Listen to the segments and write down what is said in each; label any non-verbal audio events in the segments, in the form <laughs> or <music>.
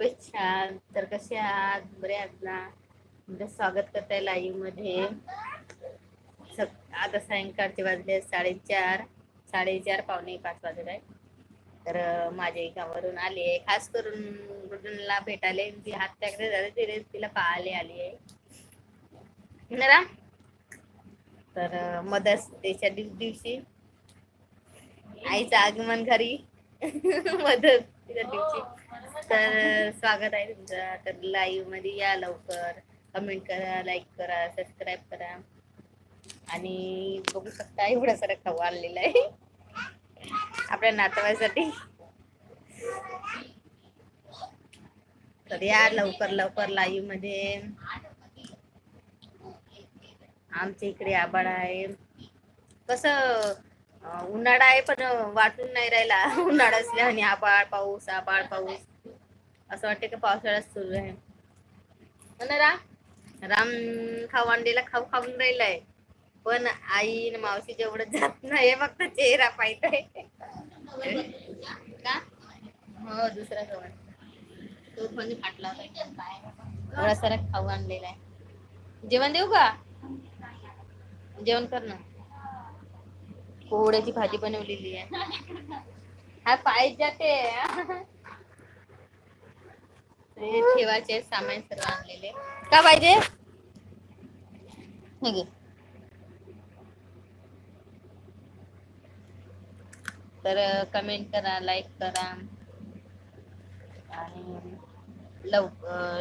शुभेच्छा. तर कसे आहात? बरे आहात ना? तुमचं स्वागत करताय लाईव्हमध्ये. आता सायंकाळचे वाजले साडेचार. साडेचार पावणे पाच वाजत आहे तर माझ्या गावावरून आली आहे. खास करून रुदनला भेटायला ती हात त्याकडे झाले तिने तिला पाहायला आली आहे. ना तर मदर्स डेच्या दिवशी आईचं आगमन घरी <laughs> मदर्स डेच्या दिवशी. तर स्वागत आहे तुमचं. तर लाईव्हमध्ये या लवकर. कमेंट करा लाईक करा सबस्क्राईब करा. आणि बघू शकता एवढा सारा खाऊ आणलेला आहे. आपल्या नातवासाठी. तर या लवकर लवकर लाईव्हमध्ये. आमच्या इकडे आबाळ आहे. कसं उन्हाळा आहे पण वाटून नाही राहिला. <laughs> उन्हाळा असल्या आणि आबाळ पाऊस आबाळ पाऊस. असं वाटतं की पावसाळ्यात सुरू आहे. हो ना राम? राम खाऊ अंडीला खाऊ खाऊन राहिलाय. पण आई आणि मावशी जेवढं जात नाही फक्त चेहरा पाहिजे का? हो दुसरा गवण तो फाटला होता. एवढा सारा खाऊ आणलेला आहे. जेवण देऊ का? जेवण कर ना. कोहड्याची भाजी बनवलेली आहे. हा पाय जाते. ठेवायचे सामान सर्व आणलेले. का पाहिजे? हे तर कमेंट करा लाईक करा. आणि लव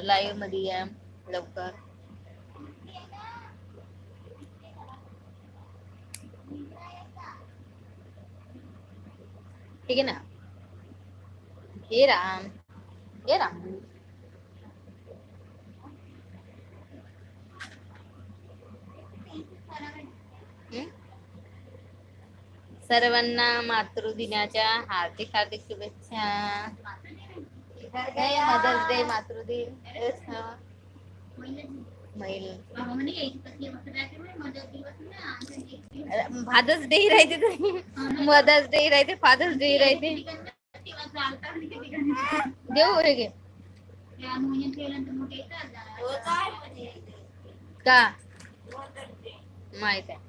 लाईव्हमध्ये या लवकर. ठीक आहे ना? हे राम. हे राम. सर्वांना मातृदिनाच्या हार्दिक हार्दिक शुभेच्छा. मदर्स डे मातृदिन. महिला. फादर्स डे राहते मदर्स डे राहते फादर्स डे राहते. देऊ हे घे. का? माहीत आहे.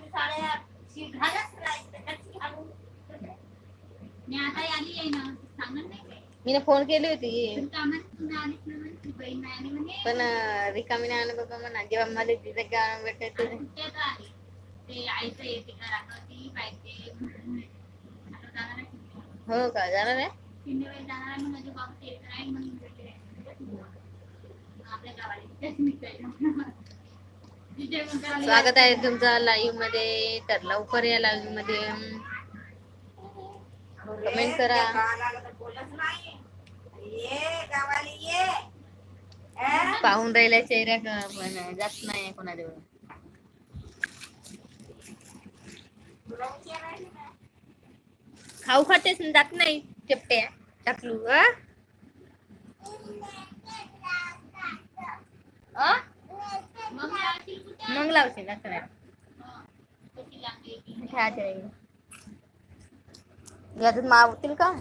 आता आली आहे ना सांगत नाही काय? मी फोन केली होती. पण कामात तुम्ही आलीच ना म्हणे, बहीण नाही आली म्हणे पण अं, रिकामी नाही आणलं बाबा म्हणा जेव्हा मला तिथे गाणं भेटायचं कुठे तर आली ते आईचं येते का राखवती पाहिजे आता जाणार आहे हो का जाणार आहे? तिन्ही वेळेस जाणार आहे मग माझे बाबा ते येत नाही म्हणून भेटले. आपल्या गावाला तेच निघायला. तिथे मग आली. स्वागत आहे तुमचं लाईव्हमध्ये. तर लवकर या लाईव्हमध्ये. कमेंट करा. पाहून राहिल्या चेहऱ्या का? पण जात नाही कोणाजवळ खाऊ खातेस न जात नाही चपट्या. टाकलू? मग लावशील असं नाही याच्यात मावतील का?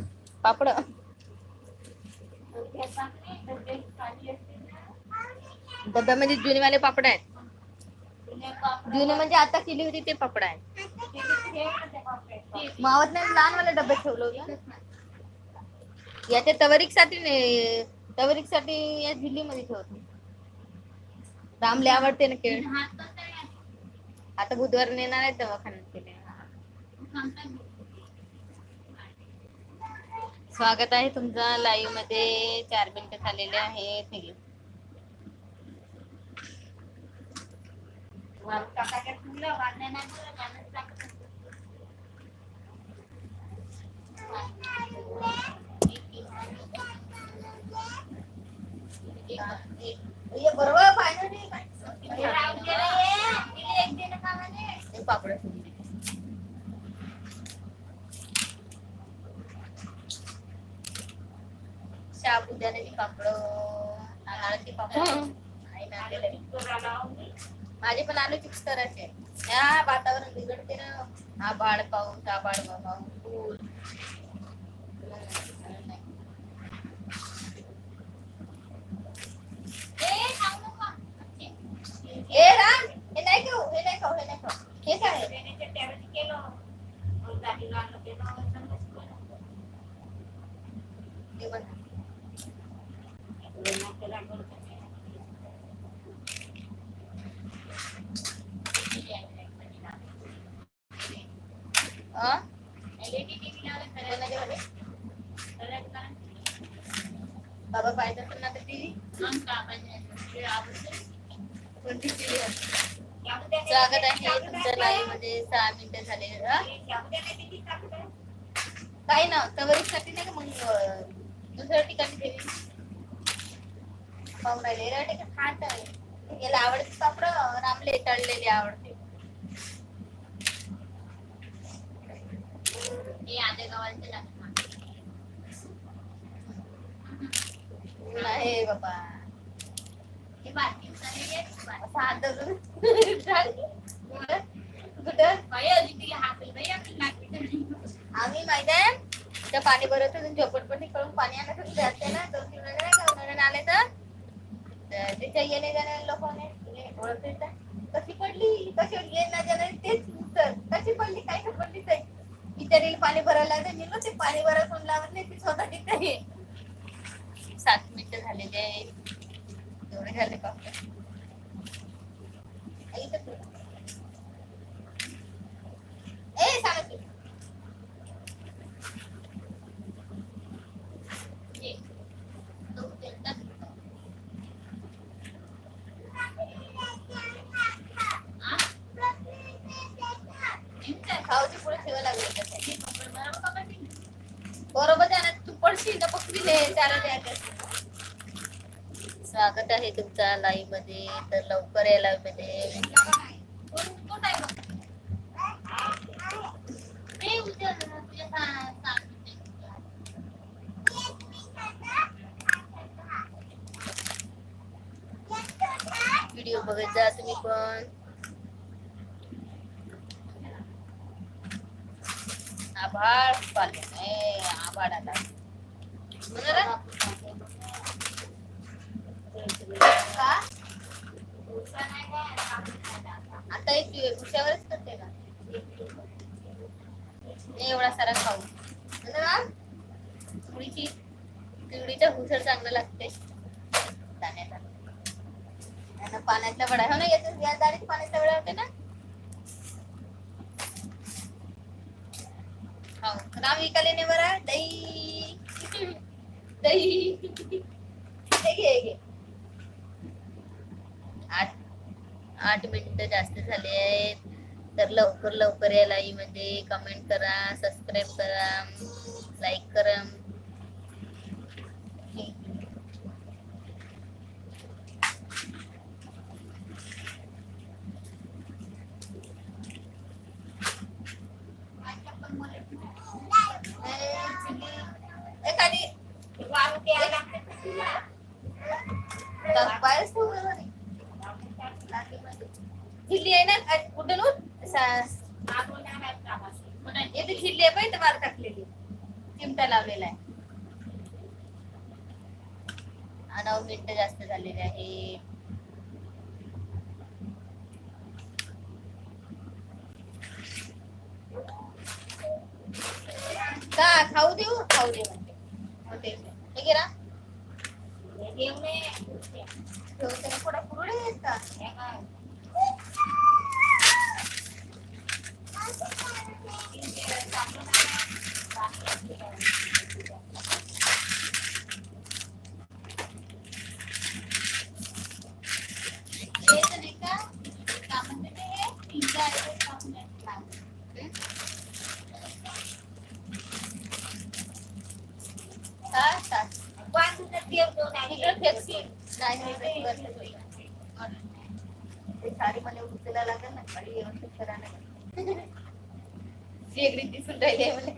पापड. डब्यामध्ये जुनेवाले पापड आहेत. जुने म्हणजे आता केली होती ते पापड आहेत. मावत नाही लहानवाले डब्यात ठेवलं याच्या तवरीकसाठी तवरीकसाठी या झिल्लीमध्ये ठेवत. रामले आवडते ना आहे? आता बुधवार नेणार आहे दवाखान्यात केले. स्वागत आहे तुमचं लाईव्हमध्ये चार मिनिटं झालेले आहेत बरोबर తాగుద్ది అనేది పప్పుడు నా నాన్నకి పప్పుడు మాది ఇప్పుడు నాన్న చూస్తారంటే వాతావరణం దిగడితేనే ఆ బాడపావు ఆ బాడపావు बाबा पाहिजे असेल ना टीव्ही स्वागत आहे तुमच्या लाईव्हमध्ये. सहा मिनिटं झाले. काही ना कवरेजसाठी नाही का मग दुसऱ्या ठिकाणी ठेवी पाहून राहिले खात आहे. याला आवडते पापड रामले तळलेली आवडते. ऊन आहे बाबा. असं हात धरून. कुठं? आम्ही माहीत आहे. त्या पाणी भरत होतो झोपडपट्टी करून पाणी आणायचं होतो. जाते ना दोन तीन वेळा नाही का? उन्हाळ्यानं आले तर. तर त्याच्या येणे जाणाऱ्या लोकांनी. ओळखते का? कशी पडली? कशी ये ना जाणारे तेच उत्तर कशी पडली काय तर पडली ते बिचारीला पाणी भरायला ते पाणी लावत नाही ती स्वतः तिथे आहे. सात मिनिटं झालेले एवढे झाले फक्त आई इथं तू. ए सांगा तू. खाऊची पुढे ठेवा लागले बरोबर आहे ना तू पडशील तर पकडील हे चारा द्यायचं स्वागत आहे तुमचा लाईव्हमध्ये तर लवकर या लाईव्हमध्ये व्हिडिओ बघत जा तुम्ही पण. आभाळ पाले आभाळ आला आता एक उशावरच करते का? एवढा सारा खाऊ. बरोबर? तुळीची तिवडीचा हुसळ चांगलं लागते. दाण्याचा आणि पाण्यातल्या हो ना याच्या या दारीत पाण्याच्या वडा होते ना? हो राम विकाले ने बरा दही. दही हे घे हे घे आठ आठ मिनिटं जास्त झाले आहेत. तर लवकर लवकर या लाईव्ह म्हणजे कमेंट करा सबस्क्राईब करा लाईक करा एखादी बाहेरच ठेवू नका रे. झिल्ली आहे ना आ- कुठून उठ? सा- येथे झिल्ली आहे पाहिजे मार टाकलेली चिमटा लावलेला आहे आ, नऊ मिनिटं जास्त झालेले आहे. का खाऊ देऊ? खाऊ दे म्हणते. म्हणते हे ना. थोडा पुढे आहेत का हे तर नाही का का म्हणते ते हे? पिझ्झा आहे ते का म्हणते? का? का? इकडं फेकशील. नाही, नाही, नाही, करते तो. ते साडी मला उचलायला लागेल ना साडी व्यवस्थित लागेल. वेगळी दिसून राहिली आहे मला.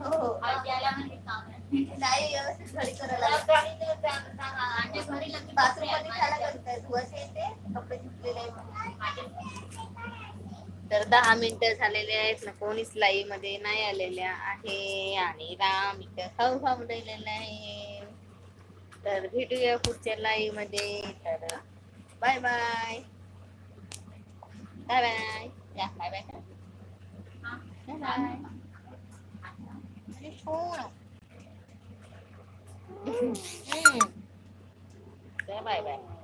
हो. नाही व्यवस्थित घडी करायला लागेल. बाथरूममध्ये खायला लागेल काय धुवायची दहा मिनिटं झालेले आहेत ना कोणीच लाईव्हमध्ये नाही आलेल्या आहे आणि राम इथं खाऊ खाऊ राहिलेला आहे. तर भेटूया पुढच्या लाईव्हमध्ये तर बाय बाय. Bye bye. या bye bye. Bye bye bye.